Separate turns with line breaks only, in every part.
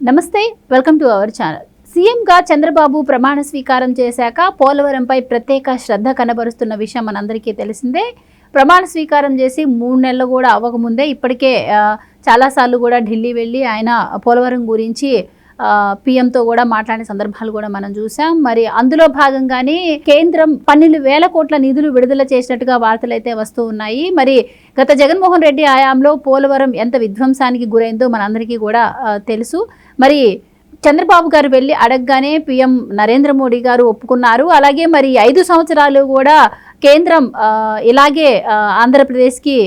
నమస్తే welcome to our channel. సీఎంగా చంద్రబాబు ప్రమాణ స్వీకారం చేశాక పోలవరంపై ప్రత్యేక శ్రద్ధ కనబరుస్తున్న విషయం మనందరికీ తెలిసిందే. ప్రమాణ స్వీకారం చేసి మూడు నెలలు కూడా అవ్వకముందే ఇప్పటికే చాలాసార్లు కూడా ఢిల్లీ వెళ్ళి ఆయన పోలవరం గురించి పిఎంతో కూడా మాట్లాడిన సందర్భాలు కూడా మనం చూసాం. మరి అందులో భాగంగానే కేంద్రం పన్నెండు వేల కోట్ల నిధులు విడుదల చేసినట్టుగా వార్తలు అయితే వస్తూ ఉన్నాయి. మరి గత జగన్మోహన్ రెడ్డి ఆయాంలో పోలవరం ఎంత విధ్వంసానికి గురైందో మనందరికీ కూడా తెలుసు. మరి చంద్రబాబు గారు వెళ్ళి అడగగానే పీఎం నరేంద్ర మోడీ గారు ఒప్పుకున్నారు. అలాగే మరి ఐదు సంవత్సరాలు కూడా కేంద్రం ఇలాగే ఆంధ్రప్రదేశ్కి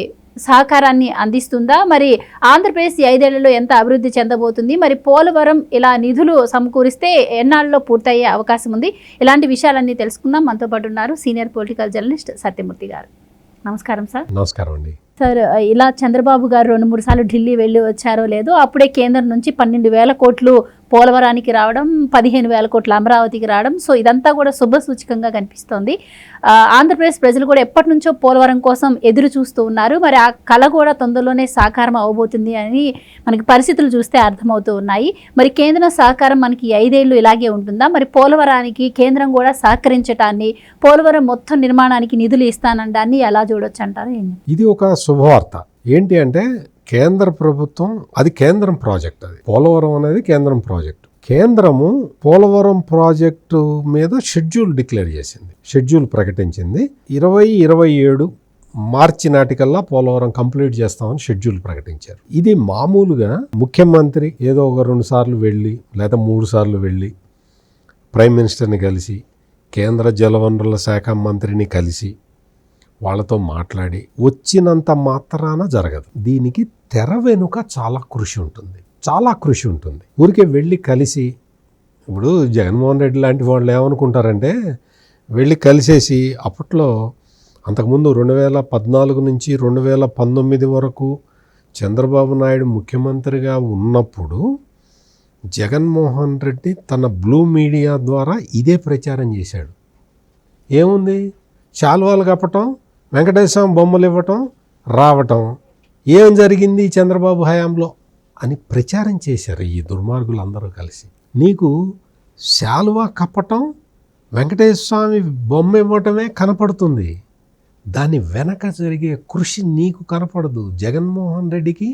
సహకారాన్ని అందిస్తుందా? మరి ఆంధ్రప్రదేశ్ ఐదేళ్ళలో ఎంత అభివృద్ధి చెందబోతుంది? మరి పోలవరం ఇలా నిధులు సమకూరిస్తే ఎన్నాళ్ళలో పూర్తయ్యే అవకాశం ఉంది? ఇలాంటి విషయాలన్నీ తెలుసుకుందాం. మనతో పాటు ఉన్నారు సీనియర్ పొలిటికల్ జర్నలిస్ట్ సత్యమూర్తి గారు. నమస్కారం సార్.
నమస్కారం అండి.
సార్ ఇలా చంద్రబాబు గారు రెండు మూడు సార్లు ఢిల్లీ వెళ్ళి వచ్చారో లేదో అప్పుడే కేంద్రం నుంచి పన్నెండు వేల కోట్లు పోలవరానికి రావడం పదిహేను వేల కోట్ల అమరావతికి రావడం సో ఇదంతా కూడా శుభ సూచకంగా కనిపిస్తోంది. ఆంధ్రప్రదేశ్ ప్రజలు కూడా ఎప్పటి నుంచో పోలవరం కోసం ఎదురు చూస్తూ ఉన్నారు. మరి ఆ కళ కూడా తొందరలోనే సాకారం అవబోతుంది అని మనకి పరిస్థితులు చూస్తే అర్థమవుతూ ఉన్నాయి. మరి కేంద్రం సహకారం మనకి ఐదేళ్ళు ఇలాగే ఉంటుందా? మరి పోలవరానికి కేంద్రం కూడా సహకరించటాన్ని పోలవరం మొత్తం నిర్మాణానికి నిధులు ఇస్తానడాన్ని ఎలా చూడొచ్చు అంటారు?
ఇది ఒక శుభవార్త. ఏంటి అంటే కేంద్ర ప్రభుత్వం అది కేంద్రం ప్రాజెక్ట్ అది. పోలవరం అనేది కేంద్రం ప్రాజెక్ట్. కేంద్రము పోలవరం ప్రాజెక్టు మీద షెడ్యూల్ డిక్లేర్ చేసింది. షెడ్యూల్ ప్రకటించింది. ఇరవై ఇరవై ఏడు మార్చి నాటికల్లా పోలవరం కంప్లీట్ చేస్తామని షెడ్యూల్ ప్రకటించారు. ఇది మామూలుగా ముఖ్యమంత్రి ఏదో ఒక రెండు సార్లు వెళ్ళి లేదా మూడు సార్లు వెళ్ళి ప్రైమ్ మినిస్టర్ని కలిసి కేంద్ర జలవనరుల శాఖ మంత్రిని కలిసి వాళ్ళతో మాట్లాడి వచ్చినంత మాత్రాన జరగదు. దీనికి తెర వెనుక చాలా కృషి ఉంటుంది. చాలా కృషి ఉంటుంది. ఊరికే వెళ్ళి కలిసి ఇప్పుడు జగన్మోహన్ రెడ్డి లాంటి వాళ్ళు ఏమనుకుంటారంటే వెళ్ళి కలిసేసి అప్పట్లో అంతకుముందు రెండు వేల పద్నాలుగు నుంచి రెండు వేల పంతొమ్మిది వరకు చంద్రబాబు నాయుడు ముఖ్యమంత్రిగా ఉన్నప్పుడు జగన్మోహన్ రెడ్డి తన బ్లూ మీడియా ద్వారా ఇదే ప్రచారం చేశాడు. ఏముంది? శాలువాలు కప్పటం వెంకటేశ్వర బొమ్మలు ఇవ్వటం రావటం. ఏం జరిగింది చంద్రబాబు హయాంలో అని ప్రచారం చేశారు ఈ దుర్మార్గులు అందరూ కలిసి. నీకు శాలువా కప్పటం వెంకటేశ్వర స్వామి బొమ్మ ఇవ్వటమే కనపడుతుంది. దాని వెనక జరిగే కృషి నీకు కనపడదు. జగన్మోహన్ రెడ్డికి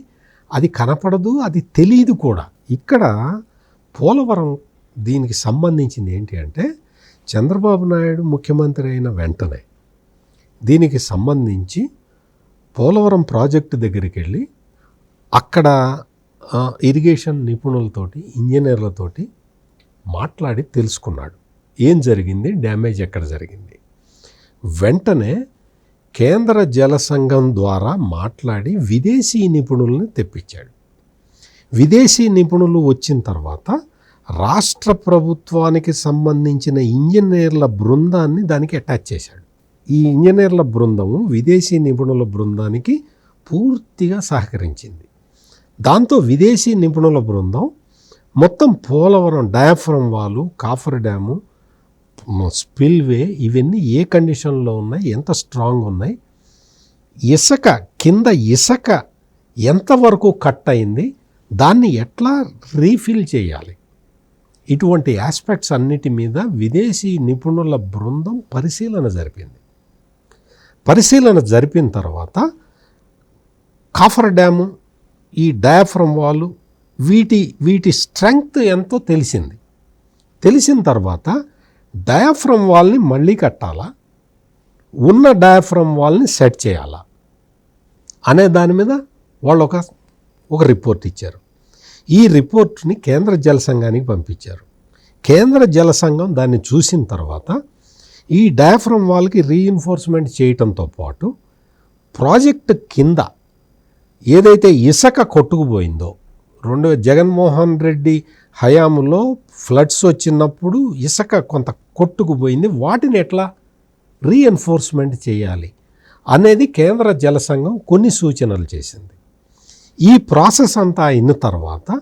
అది కనపడదు అది తెలియదు కూడా. ఇక్కడ పోలవరం దీనికి సంబంధించింది ఏంటి అంటే చంద్రబాబు నాయుడు ముఖ్యమంత్రి అయిన వెంటనే దీనికి సంబంధించి పోలవరం ప్రాజెక్టు దగ్గరికి వెళ్ళి అక్కడ ఇరిగేషన్ నిపుణులతోటి ఇంజనీర్లతోటి మాట్లాడి తెలుసుకున్నాడు. ఏం జరిగింది? డ్యామేజ్ ఎక్కడ జరిగింది? వెంటనే కేంద్ర జల సంఘం ద్వారా మాట్లాడి విదేశీ నిపుణుల్ని తెప్పించాడు. విదేశీ నిపుణులు వచ్చిన తర్వాత రాష్ట్ర ప్రభుత్వానికి సంబంధించిన ఇంజనీర్ల బృందాన్ని దానికి అటాచ్ చేశాడు. ఈ ఇంజనీర్ల బృందము విదేశీ నిపుణుల బృందానికి పూర్తిగా సహకరించింది. దాంతో విదేశీ నిపుణుల బృందం మొత్తం Polavaram diaphragm wall coffer dam spillway ఇవన్నీ ఏ కండిషన్లో ఉన్నాయి? ఎంత స్ట్రాంగ్ ఉన్నాయి? ఇసుక కింద ఇసుక ఎంతవరకు కట్ అయింది? దాన్ని ఎట్లా రీఫిల్ చేయాలి? ఇటువంటి ఆస్పెక్ట్స్ అన్నిటి మీద విదేశీ నిపుణుల బృందం పరిశీలన జరిపింది. పరిశీలన జరిపిన తర్వాత కాఫర్ డ్యాము ఈ డయాఫ్రమ్ వాళ్ళు వీటి వీటి స్ట్రెంగ్త్ ఎంతో తెలిసింది. తెలిసిన తర్వాత డయాఫ్రమ్ వాల్ని మళ్ళీ కట్టాలా? ఉన్న డయాఫ్రమ్ వాల్ని సెట్ చేయాలా? అనే దాని మీద వాళ్ళు ఒక ఒక రిపోర్ట్ ఇచ్చారు. ఈ రిపోర్ట్ని కేంద్ర జల సంఘానికి పంపించారు. కేంద్ర జల సంఘం దాన్ని చూసిన తర్వాత ఈ డయాఫ్రమ్ వాల్కి రీఇన్ఫోర్స్మెంట్ చేయటంతో పాటు ప్రాజెక్ట్ కింద ఏదైతే ఇసక కొట్టుకుపోయిందో రెండు జగన్మోహన్ రెడ్డి హయాంలో ఫ్లడ్స్ వచ్చినప్పుడు ఇసక కొంత కొట్టుకుపోయింది. వాటిని ఎట్లా? రీఎన్ఫోర్స్మెంట్ చేయాలి అనేది కేంద్ర జల సంఘం కొన్ని సూచనలు చేసింది. ఈ ప్రాసెస్ అంతా అయిన తర్వాత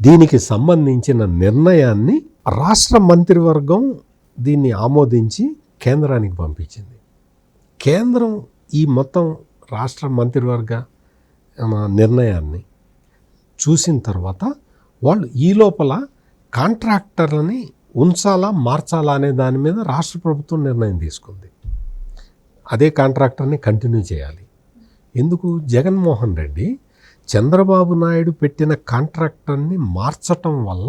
దీనికి సంబంధించిన నిర్ణయాన్ని రాష్ట్ర మంత్రివర్గం దీన్ని ఆమోదించి కేంద్రానికి పంపించింది. కేంద్రం ఈ మొత్తం రాష్ట్ర మంత్రివర్గ నిర్ణయాన్ని చూసిన తర్వాత వాళ్ళు ఈ లోపల కాంట్రాక్టర్లని ఉంచాలా మార్చాలా అనే దాని మీద రాష్ట్ర ప్రభుత్వం నిర్ణయం తీసుకుంది. అదే కాంట్రాక్టర్ని కంటిన్యూ చేయాలి. ఎందుకు? జగన్మోహన్ రెడ్డి చంద్రబాబు నాయుడు పెట్టిన కాంట్రాక్టర్ని మార్చటం వల్ల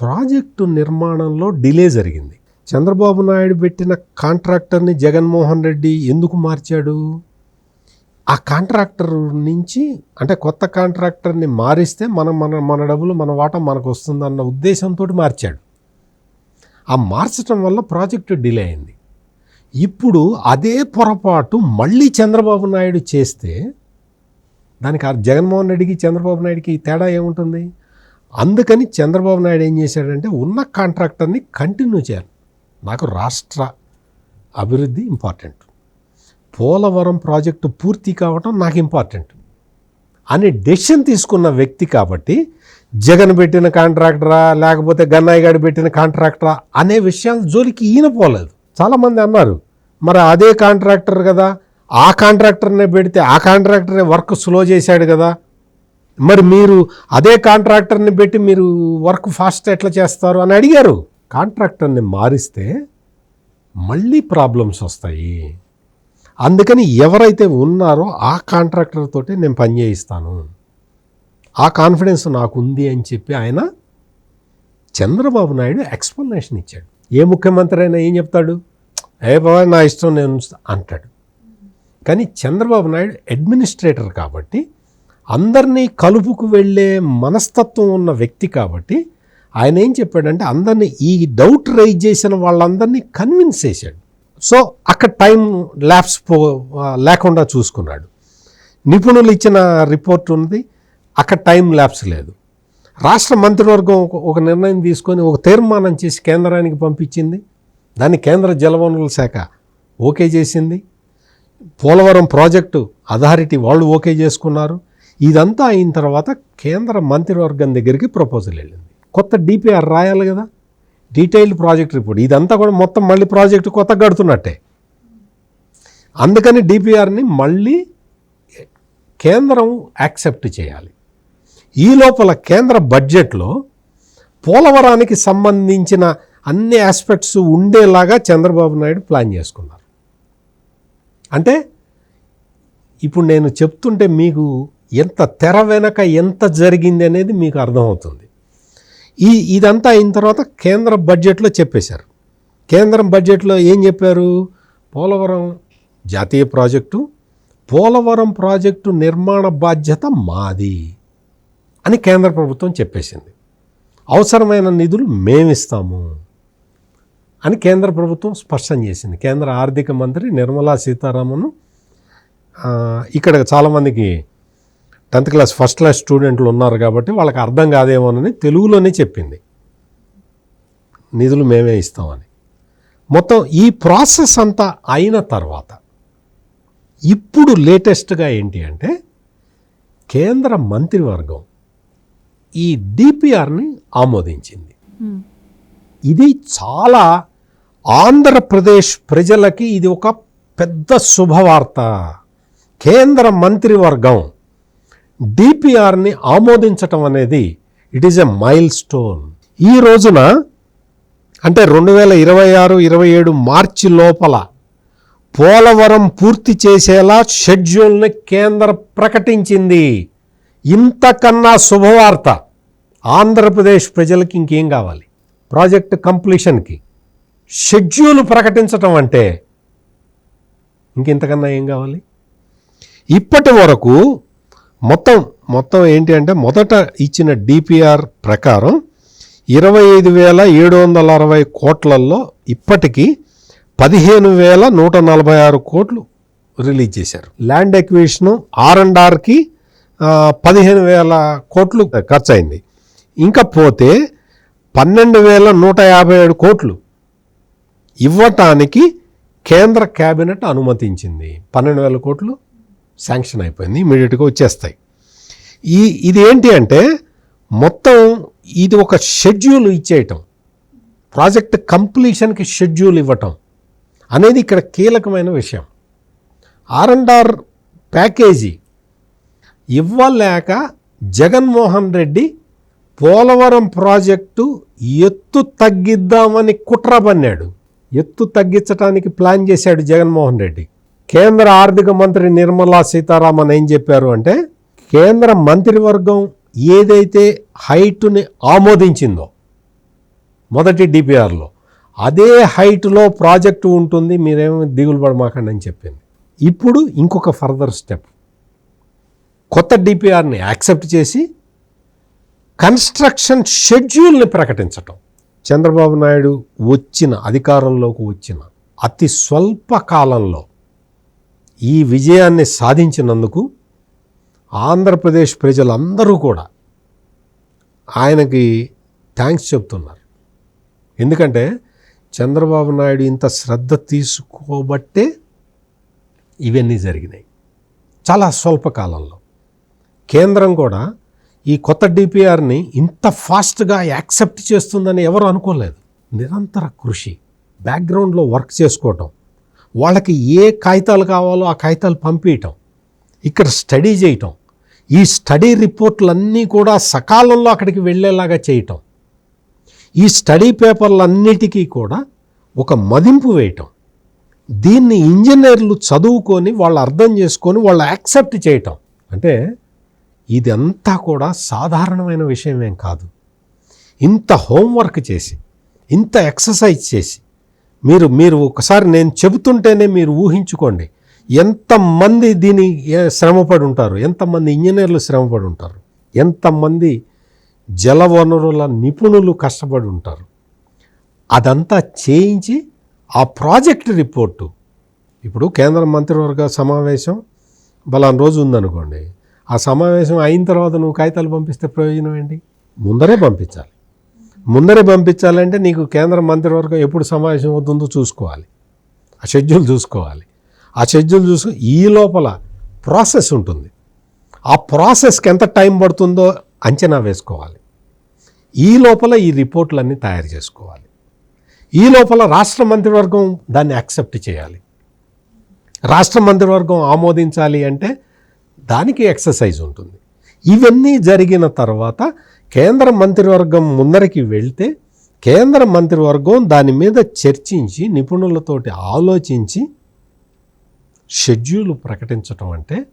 ప్రాజెక్టు నిర్మాణంలో డిలే జరిగింది. చంద్రబాబు నాయుడు పెట్టిన కాంట్రాక్టర్ని జగన్మోహన్ రెడ్డి ఎందుకు మార్చాడు? ఆ కాంట్రాక్టర్ నుంచి అంటే కొత్త కాంట్రాక్టర్ని మారిస్తే మనం మన మన డబ్బులు మన వాటా మనకు వస్తుందన్న ఉద్దేశంతో మార్చాడు. ఆ మార్చడం వల్ల ప్రాజెక్టు డిలే అయింది. ఇప్పుడు అదే పొరపాటు మళ్ళీ చంద్రబాబు నాయుడు చేస్తే దానికి ఆ జగన్మోహన్ రెడ్డికి చంద్రబాబు నాయుడికి తేడా ఏముంటుంది? అందుకని చంద్రబాబు నాయుడు ఏం చేశాడంటే ఉన్న కాంట్రాక్టర్ని కంటిన్యూ చేయాలి. నాకు రాష్ట్ర అభివృద్ధి ఇంపార్టెంట్. పోలవరం ప్రాజెక్టు పూర్తి కావటం నాకు ఇంపార్టెంట్. అనే డెసిషన్ తీసుకున్న వ్యక్తి కాబట్టి జగన్ పెట్టిన కాంట్రాక్టరా లేకపోతే గన్నయ్య గారు పెట్టిన కాంట్రాక్టరా అనే విషయాలు జోలికి ఈయన పోలేదు. చాలామంది అన్నారు మరి అదే కాంట్రాక్టర్ కదా ఆ కాంట్రాక్టర్నే పెడితే ఆ కాంట్రాక్టరే వర్క్ స్లో చేశాడు కదా. మరి మీరు అదే కాంట్రాక్టర్ని పెట్టి మీరు వర్క్ ఫాస్ట్ ఎట్లా చేస్తారు? అని అడిగారు. కాంట్రాక్టర్ని మారిస్తే మళ్ళీ ప్రాబ్లమ్స్ వస్తాయి. అందుకని ఎవరైతే ఉన్నారో ఆ కాంట్రాక్టర్ నేను పని చేయిస్తాను. ఆ కాన్ఫిడెన్స్ నాకు ఉంది అని చెప్పి ఆయన చంద్రబాబు నాయుడు ఎక్స్ప్లెనేషన్ ఇచ్చాడు. ఏ ముఖ్యమంత్రి అయినా ఏం చెప్తాడు? ఏ బాబా నా ఇష్టం నేను అంటాడు. కానీ చంద్రబాబు నాయుడు అడ్మినిస్ట్రేటర్ కాబట్టి అందరినీ కలుపుకు వెళ్ళే మనస్తత్వం ఉన్న వ్యక్తి కాబట్టి ఆయన ఏం చెప్పాడంటే అందరినీ ఈ డౌట్ రైజ్ చేసిన వాళ్ళందరినీ కన్విన్స్ చేశాడు. సో అక్కడ టైం ల్యాబ్స్ పో లేకుండా చూసుకున్నాడు. నిపుణులు ఇచ్చిన రిపోర్ట్ ఉంది అక్కడ టైం ల్యాబ్స్ లేదు. రాష్ట్ర మంత్రివర్గం ఒక- ఒక నిర్ణయం తీసుకొని ఒక తీర్మానం చేసి కేంద్రానికి పంపించింది. దాన్ని కేంద్ర జలవనరుల శాఖ ఓకే చేసింది. పోలవరం ప్రాజెక్టు అథారిటీ వాళ్ళు ఓకే చేసుకున్నారు. ఇదంతా అయిన తర్వాత కేంద్ర మంత్రివర్గం దగ్గరికి ప్రపోజల్ వెళ్ళింది. కొత్త డిపిఆర్ రాయాలి కదా. డీటెయిల్డ్ ప్రాజెక్ట్ రిపోర్ట్ ఇదంతా కూడా మొత్తం మళ్ళీ ప్రాజెక్టు కొత్త కడుతున్నట్టే అందుకని డిపిఆర్ని మళ్ళీ కేంద్రం యాక్సెప్ట్ చేయాలి. ఈ లోపల కేంద్ర బడ్జెట్లో పోలవరానికి సంబంధించిన అన్ని ఆస్పెక్ట్స్ ఉండేలాగా చంద్రబాబు నాయుడు ప్లాన్ చేసుకున్నారు. అంటే ఇప్పుడు నేను చెప్తుంటే మీకు ఎంత తెర వెనక ఎంత జరిగింది అనేది మీకు అర్థమవుతుంది. ఈ ఇదంతా అయిన తర్వాత కేంద్ర బడ్జెట్లో చెప్పేశారు. కేంద్రం బడ్జెట్లో ఏం చెప్పారు? పోలవరం జాతీయ ప్రాజెక్టు పోలవరం ప్రాజెక్టు నిర్మాణ బాధ్యత మాది అని కేంద్ర ప్రభుత్వం చెప్పేసింది. అవసరమైన నిధులు మేమిస్తాము అని కేంద్ర ప్రభుత్వం స్పష్టం చేసింది. కేంద్ర ఆర్థిక మంత్రి నిర్మలా సీతారామన్ ఇక్కడ చాలామందికి టెన్త్ క్లాస్ ఫస్ట్ క్లాస్ స్టూడెంట్లు ఉన్నారు కాబట్టి వాళ్ళకి అర్థం కాదేమోనని తెలుగులోనే చెప్పింది. నిధులు మేమే ఇస్తామని. మొత్తం ఈ ప్రాసెస్ అంతా అయిన తర్వాత ఇప్పుడు లేటెస్ట్గా ఏంటి అంటే కేంద్ర మంత్రివర్గం ఈ డిపిఆర్ని ఆమోదించింది. ఇది చాలా ఆంధ్రప్రదేశ్ ప్రజలకి ఇది ఒక పెద్ద శుభవార్త. కేంద్ర మంత్రివర్గం డిపిఆర్ని ఆమోదించటం అనేది it is a milestone ఈ రోజున అంటే రెండు వేల ఇరవై ఆరు ఇరవై ఏడు మార్చి లోపల పోలవరం పూర్తి చేసేలా షెడ్యూల్ని కేంద్ర ప్రకటించింది. ఇంతకన్నా శుభవార్త. ఆంధ్రప్రదేశ్ ప్రజలకి ఇంకేం కావాలి? ప్రాజెక్ట్ కంప్లీషన్కి. షెడ్యూల్ ప్రకటించటం అంటే ఇంకెంతకన్నా ఏం కావాలి? ఇప్పటి వరకు మొత్తం మొత్తం ఏంటి అంటే మొదట ఇచ్చిన డిపిఆర్ ప్రకారం ఇరవై ఐదు వేల ఏడు వందల అరవై కోట్లలో ఇప్పటికీ పదిహేను వేల నూట నలభై ఆరు కోట్లు రిలీజ్ చేశారు. ల్యాండ్ ఎక్విషను ఆర్ అండ్ ఆర్కి పదిహేను వేల కోట్లు ఖర్చు అయింది ఇంకా పోతే పన్నెండు వేల నూట యాభై ఏడు కోట్లు ఇవ్వటానికి కేంద్ర కేబినెట్ అనుమతించింది. పన్నెండు వేల కోట్లు శాంక్షన్ అయిపోయింది ఇమీడియట్గా వచ్చేస్తాయి. ఈ ఇది ఏంటి అంటే మొత్తం ఇది ఒక షెడ్యూల్ ఇచ్చేయటం. ప్రాజెక్ట్ కంప్లీషన్కి షెడ్యూల్ ఇవ్వటం అనేది ఇక్కడ కీలకమైన విషయం. ఆర్ అండ్ ఆర్ ప్యాకేజీ ఇవ్వలేక జగన్మోహన్ రెడ్డి పోలవరం ప్రాజెక్టు ఎత్తు తగ్గిద్దామని కుట్ర పన్నాడు. ఎత్తు తగ్గించడానికి ప్లాన్ చేశాడు జగన్మోహన్ రెడ్డి. కేంద్ర ఆర్థిక మంత్రి నిర్మలా సీతారామన్ ఏం చెప్పారు అంటే కేంద్ర మంత్రివర్గం ఏదైతే హైట్ని ఆమోదించిందో మొదటి డిపిఆర్లో అదే హైట్లో ప్రాజెక్టు ఉంటుంది మీరేమో దిగులు పడమాకండి అని చెప్పింది. ఇప్పుడు ఇంకొక ఫర్దర్ స్టెప్ కొత్త డిపిఆర్ని యాక్సెప్ట్ చేసి కన్స్ట్రక్షన్ షెడ్యూల్ని ప్రకటించటం. చంద్రబాబు నాయుడు వచ్చిన అధికారంలోకి వచ్చిన అతి స్వల్ప కాలంలో ఈ విజయాన్ని సాధించినందుకు ఆంధ్రప్రదేశ్ ప్రజలందరూ కూడా ఆయనకి థ్యాంక్స్ చెప్తున్నారు. ఎందుకంటే చంద్రబాబు నాయుడు ఇంత శ్రద్ధ తీసుకోబట్టే ఇవన్నీ జరిగినాయి. చాలా స్వల్ప కాలంలో కేంద్రం కూడా ఈ కొత్త డిపిఆర్ని ఇంత ఫాస్ట్గా యాక్సెప్ట్ చేస్తుందని ఎవరు అనుకోలేదు. నిరంతర కృషి. బ్యాక్గ్రౌండ్లో వర్క్ చేసుకోవటం. వాళ్ళకి ఏ కాగితాలు కావాలో ఆ కాగితాలు పంపించటం ఇక్కడ స్టడీ చేయటం ఈ స్టడీ రిపోర్ట్లన్నీ కూడా సకాలంలో అక్కడికి వెళ్ళేలాగా చేయటం ఈ స్టడీ పేపర్లన్నిటికీ కూడా ఒక మదింపు వేయటం దీన్ని ఇంజనీర్లు చదువుకొని వాళ్ళు అర్థం చేసుకొని వాళ్ళు యాక్సెప్ట్ చేయటం. అంటే ఇదంతా కూడా సాధారణమైన విషయం ఏం కాదు. ఇంత హోంవర్క్ చేసి ఇంత ఎక్సర్సైజ్ చేసి మీరు మీరు ఒకసారి నేను చెబుతుంటేనే మీరు ఊహించుకోండి. ఎంతమంది దీని శ్రమపడి ఉంటారు? ఎంతమంది ఇంజనీర్లు శ్రమపడి ఉంటారు? ఎంతమంది జల వనరుల నిపుణులు కష్టపడి ఉంటారు? అదంతా చేయించి ఆ ప్రాజెక్ట్ రిపోర్టు. ఇప్పుడు కేంద్ర మంత్రివర్గ సమావేశం బలాన్ రోజు ఉందనుకోండి. ఆ సమావేశం అయిన తర్వాత నువ్వు కాగితాలు పంపిస్తే ప్రయోజనం ఏంటి? ముందరే పంపించాలి. ముందరే పంపించాలంటే నీకు కేంద్ర మంత్రివర్గం ఎప్పుడు సమావేశం అవుతుందో చూసుకోవాలి. ఆ షెడ్యూల్ చూసుకోవాలి. ఆ షెడ్యూల్ చూసుకు ఈ లోపల ప్రాసెస్ ఉంటుంది. ఆ ప్రాసెస్కి ఎంత టైం పడుతుందో అంచనా వేసుకోవాలి. ఈ లోపల ఈ రిపోర్ట్లన్నీ తయారు చేసుకోవాలి. ఈ లోపల రాష్ట్ర మంత్రివర్గం దాన్ని యాక్సెప్ట్ చేయాలి. రాష్ట్ర మంత్రివర్గం ఆమోదించాలి అంటే దానికి ఎక్సర్సైజ్ ఉంటుంది. ఇవన్నీ జరిగిన తర్వాత కేంద్ర మంత్రివర్గం ముందరికి వెళ్తే కేంద్ర మంత్రివర్గం దాని మీద చర్చించి నిపుణులతోటి ఆలోచించి షెడ్యూల్ ప్రకటించటం అంటే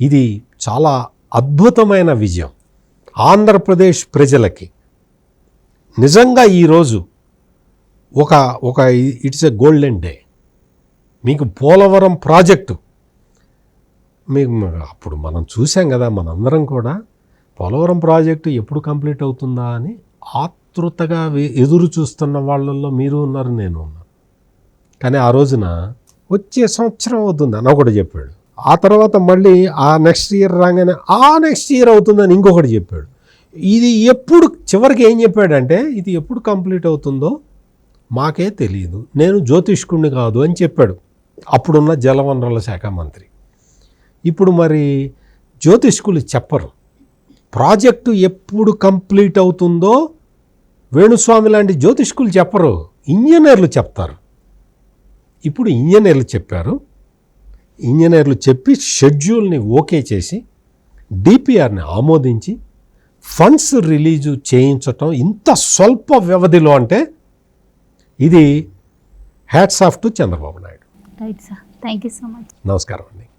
ఇది చాలా అద్భుతమైన విజయం. ఆంధ్రప్రదేశ్ ప్రజలకి. నిజంగా ఈరోజు ఒక ఒక ఇట్స్ ఎ గోల్డెన్ డే. మీకు పోలవరం ప్రాజెక్టు. మీకు అప్పుడు మనం చూసాం కదా మనందరం కూడా పోలవరం ప్రాజెక్టు ఎప్పుడు కంప్లీట్ అవుతుందా అని ఆతృతగా ఎదురు చూస్తున్న వాళ్ళల్లో మీరు ఉన్నారు నేను ఉన్నాను. కానీ ఆ రోజున వచ్చే సంవత్సరం అవుతుంది అని ఒకటి చెప్పాడు. ఆ తర్వాత మళ్ళీ ఆ నెక్స్ట్ ఇయర్ రాగానే ఆ నెక్స్ట్ ఇయర్ అవుతుందని ఇంకొకటి చెప్పాడు. ఇది ఎప్పుడు చివరికి ఏం చెప్పాడంటే ఇది ఎప్పుడు కంప్లీట్ అవుతుందో మాకే తెలియదు నేను జ్యోతిష్కుణ్ణి కాదు అని చెప్పాడు. అప్పుడున్న జలవనరుల శాఖ మంత్రి. ఇప్పుడు మరి జ్యోతిష్కులు చెప్పరు. ప్రాజెక్టు ఎప్పుడు కంప్లీట్ అవుతుందో వేణుస్వామి లాంటి జ్యోతిష్కులు చెప్పరు ఇంజనీర్లు చెప్తారు. ఇప్పుడు ఇంజనీర్లు చెప్పారు. ఇంజనీర్లు చెప్పి షెడ్యూల్ని ఓకే చేసి డిపిఆర్ని ఆమోదించి ఫండ్స్ రిలీజు చేయించటం ఇంత స్వల్ప వ్యవధిలో అంటే ఇది hats off to Chandrababu Naidu.
Right sir. Thank you so much.
నమస్కారం అండి.